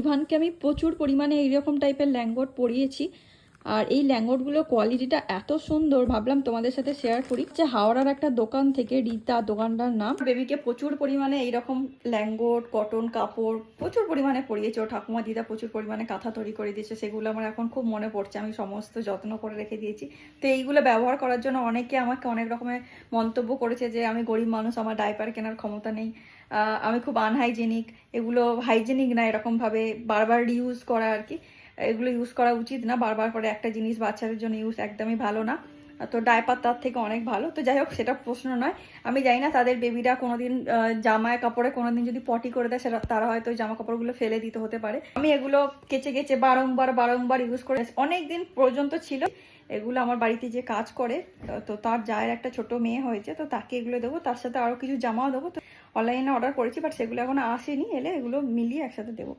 ইভানকে আমি প্রচুর পরিমাণে এইরকম টাইপের ল্যাঙ্গোট পরিয়েছি। আর এই ল্যাঙ্গটগুলোর কোয়ালিটিটা এত সুন্দর, ভাবলাম তোমাদের সাথে শেয়ার করি। যে হাওড়ার একটা দোকান থেকে রীতা দোকানটার নাম। বেবিকে প্রচুর পরিমাণে এইরকম ল্যাঙ্গট কটন, কাপড় প্রচুর পরিমাণে পরিয়েছে ও ঠাকুমা, দিদা প্রচুর পরিমাণে কাঁথা তৈরি করে দিয়েছে, সেগুলো আমার এখন খুব মনে পড়ছে, আমি সমস্ত যত্ন করে রেখে দিয়েছি। তো এইগুলো ব্যবহার করার জন্য অনেকে আমাকে অনেক রকমের মন্তব্য করেছে যে, আমি গরিব মানুষ, আমার ডাইপার কেনার ক্ষমতা নেই আমি খুব আনহাইজেনিক এগুলো হাইজেনিক না, এরকমভাবে বারবার রিউজ করা আর কি। এগুলো ইউজ করা উচিত না। বারবার করে একটা জিনিস বাচ্চাদের জন্য ইউজ একদমই ভালো না। তো ডায়পার তার থেকে অনেক ভালো। তো যাই হোক, সেটা প্রশ্ন নয়। আমি জানি না তাদের বেবিরা কোনোদিন জামায় কাপড়ে কোনোদিন যদি পটি করে দেয়, সেটা তারা হয়তো জামা কাপড়গুলো ফেলে দিতে হতে পারে। আমি এগুলো কেচে কেচে বারংবার বারংবার ইউজ করে অনেক দিন পর্যন্ত ছিল। এগুলো আমার বাড়িতে যে কাজ করে, তো- তো তার জায়ের একটা ছোট মেয়ে হয়েছে, তো তাকে এগুলো দেবো। তার সাথে আরও কিছু জামাও দেবো। তো অনলাইনে অর্ডার করেছি বাট সেগুলো এখনও আসেনি। এলে এগুলো মিলিয়ে একসাথে দেবো।